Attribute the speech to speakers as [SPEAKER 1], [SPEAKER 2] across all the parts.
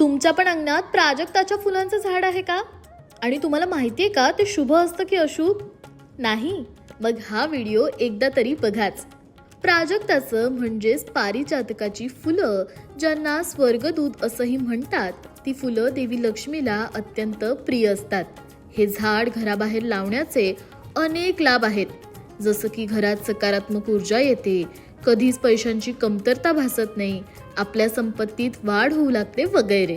[SPEAKER 1] तुमच्या पण अंगणात प्राजक्ताच्या फुलांचं झाड आहे का? आणि तुम्हाला माहिती आहे का ते शुभ असतं की अशुभ? नाही. मग हा व्हिडिओ एकदा तरी बघाच. प्राजक्ताचं म्हणजेच पारिजातकाची फुलं ज्यांना स्वर्गदूत असंही म्हणतात ती फुलं देवी लक्ष्मीला अत्यंत प्रिय असतात. हे झाड घराबाहेर लावण्याचे अनेक लाभ आहेत. जसं की घरात सकारात्मक ऊर्जा येते कधीच पैशांची कमतरता भासत नाही आपल्या संपत्तीत वाढ होऊ लागते वगैरे.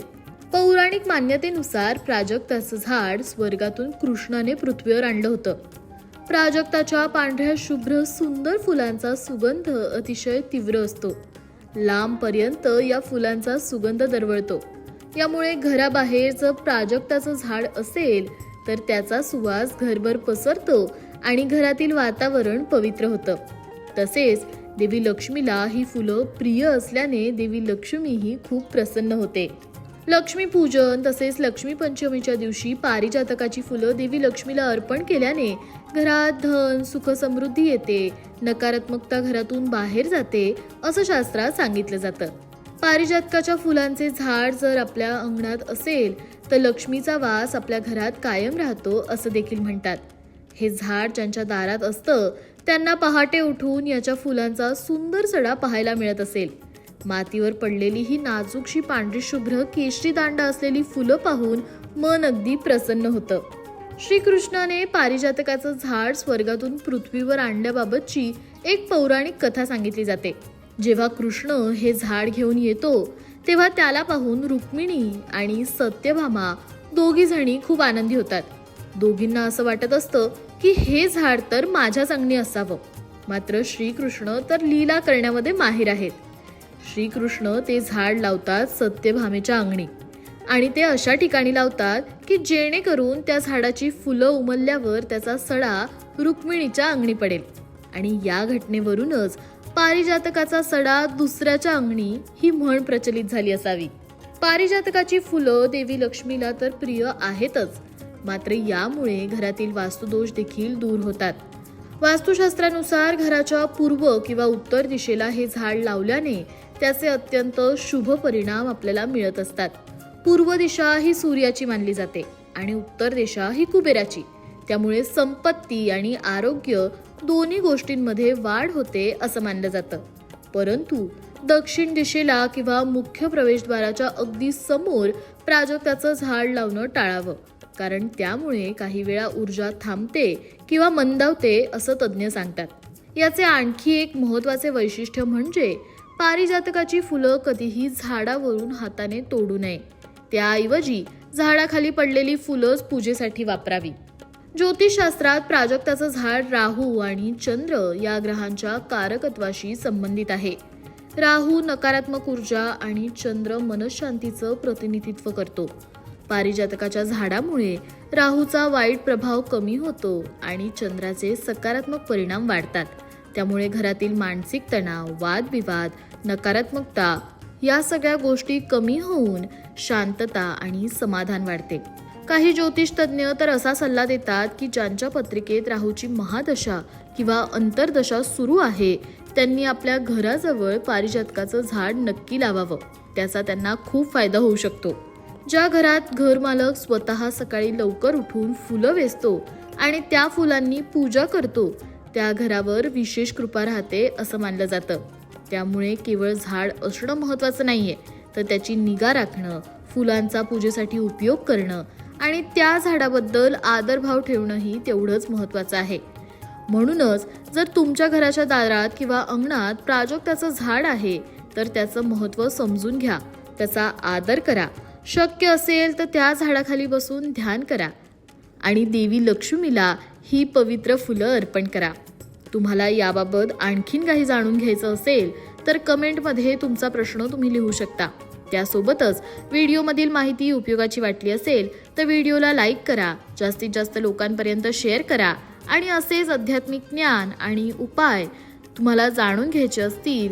[SPEAKER 1] पौराणिक मान्यतेनुसार प्राजक्ताचं झाड स्वर्गातून कृष्णाने पृथ्वीवर आणलं होतं. प्राजक्ताच्या पांढऱ्या शुभ्र सुंदर फुलांचा सुगंध अतिशय तीव्र असतो. लांबपर्यंत या फुलांचा सुगंध दरवळतो. यामुळे घराबाहेर जर प्राजक्ताचं झाड असेल तर त्याचा सुवास घरभर पसरतो आणि घरातील वातावरण पवित्र होतं. तसेच देवी लक्ष्मीला ही फुलं प्रिय असल्याने देवी लक्ष्मी ही खूप प्रसन्न होते. लक्ष्मी पूजन तसेच लक्ष्मी पंचमीच्या दिवशी पारिजातकाची फुलं देवी लक्ष्मीला अर्पण केल्याने घरात धन सुख समृद्धी येते नकारात्मकता घरातून बाहेर जाते असं शास्त्रात सांगितलं जातं. पारिजातकाच्या फुलांचे झाड जर आपल्या अंगणात असेल तर लक्ष्मीचा वास आपल्या घरात कायम राहतो असं देखील म्हणतात. हे झाड ज्यांच्या दारात असतं त्यांना पहाटे उठून याच्या फुलांचा सुंदर सडा पाहायला मिळत असेल. मातीवर पडलेली ही नाजूकशी पांढरी शुभ्र केशरी दांडा असलेली फुलं पाहून मन अगदी प्रसन्न होतं. श्रीकृष्णाने पारिजातकाचं झाड स्वर्गातून पृथ्वीवर आणल्याबाबतची एक पौराणिक कथा सांगितली जाते. जेव्हा कृष्ण हे झाड घेऊन येतो तेव्हा त्याला पाहून रुक्मिणी आणि सत्यभामा दोघी जणी खूप आनंदी होतात. दोघींना असं वाटत असतं की हे झाड तर माझ्याच अंगणी असावं. मात्र श्रीकृष्ण तर लीला करण्यामध्ये माहीर आहेत. श्रीकृष्ण ते झाड लावतात सत्यभामेच्या अंगणी. आणि ते अशा ठिकाणी लावतात की जेणेकरून त्या झाडाची फुलं उमलल्यावर त्याचा सडा रुक्मिणीच्या अंगणी पडेल. आणि या घटनेवरूनच पारिजातकाचा सडा दुसऱ्याच्या अंगणी ही म्हण प्रचलित झाली असावी. पारिजातकाची फुलं देवी लक्ष्मीला तर प्रिय आहेतच. मात्र यामुळे घरातील वास्तुदोष देखील दूर होतात. वास्तुशास्त्रानुसार घराच्या पूर्व किंवा उत्तर दिशेला हे झाड लावल्याने त्याचे अत्यंत शुभ परिणाम आपल्याला मिळत असतात. पूर्व दिशा ही सूर्याची मानली जाते आणि उत्तर दिशा ही कुबेराची. त्यामुळे संपत्ती आणि आरोग्य दोन्ही गोष्टींमध्ये वाढ होते असं मानलं जातं. परंतु दक्षिण दिशेला किंवा मुख्य प्रवेशद्वाराच्या अगदी समोर प्राजक्ताचं झाड लावणं टाळावं. कारण त्यामुळे काही वेळा ऊर्जा थांबते किंवा मंदावते असं तज्ज्ञ सांगतात. याचे आणखी एक महत्त्वाचे वैशिष्ट्य म्हणजे पारिजातकाची फुलं कधीही झाडावरून हाताने तोडू नये. त्याऐवजी झाडाखाली पडलेली फुलंच पूजेसाठी वापरावी. ज्योतिषशास्त्रात प्राजक्ताचं झाड राहू आणि चंद्र या ग्रहांच्या कारकत्वाशी संबंधित आहे. राहू नकारात्मक ऊर्जा आणि चंद्र मनशांतीचं प्रतिनिधित्व करतो. पारिजातकाच्या झाडामुळे राहूचा वाईट प्रभाव कमी होतो आणि चंद्राचे सकारात्मक परिणाम वाढतात. त्यामुळे घरातील मानसिक तणाव वादविवाद नकारात्मकता या सगळ्या गोष्टी कमी होऊन शांतता आणि समाधान वाढते. काही ज्योतिष तज्ज्ञ तर असा सल्ला देतात की ज्यांच्या पत्रिकेत राहूची महादशा किंवा अंतर्दशा सुरू आहे त्यांनी आपल्या घराजवळ पारिजातकाचं झाड नक्की लावावं. त्याचा त्यांना खूप फायदा होऊ शकतो. ज्या घरात घरमालक स्वतः सकाळी लवकर उठून फुलं वेचतो आणि त्या फुलांनी पूजा करतो त्या घरावर विशेष कृपा राहते असं मानलं जातं. त्यामुळे केवळ झाड असणं महत्त्वाचं नाही आहे तर त्याची निगा राखणं फुलांचा पूजेसाठी उपयोग करणं आणि त्या झाडाबद्दल आदरभाव ठेवणंही तेवढंच महत्त्वाचं आहे. म्हणूनच जर तुमच्या घराच्या दारात किंवा अंगणात प्राजक्ताचं झाड आहे तर त्याचं महत्त्व समजून घ्या त्याचा आदर करा शक्य असेल तर त्या झाडाखाली बसून ध्यान करा. आणि देवी लक्ष्मीला ही पवित्र फुलं अर्पण करा. तुम्हाला याबाबत आणखीन काही जाणून घ्यायचं असेल तर कमेंटमध्ये तुमचा प्रश्न तुम्ही लिहू शकता. त्यासोबतच व्हिडिओमधील माहिती उपयोगाची वाटली असेल तर व्हिडिओला लाईक करा जास्तीत जास्त लोकांपर्यंत शेअर करा आणि असेच आध्यात्मिक ज्ञान आणि उपाय तुम्हाला जाणून घ्यायचे असतील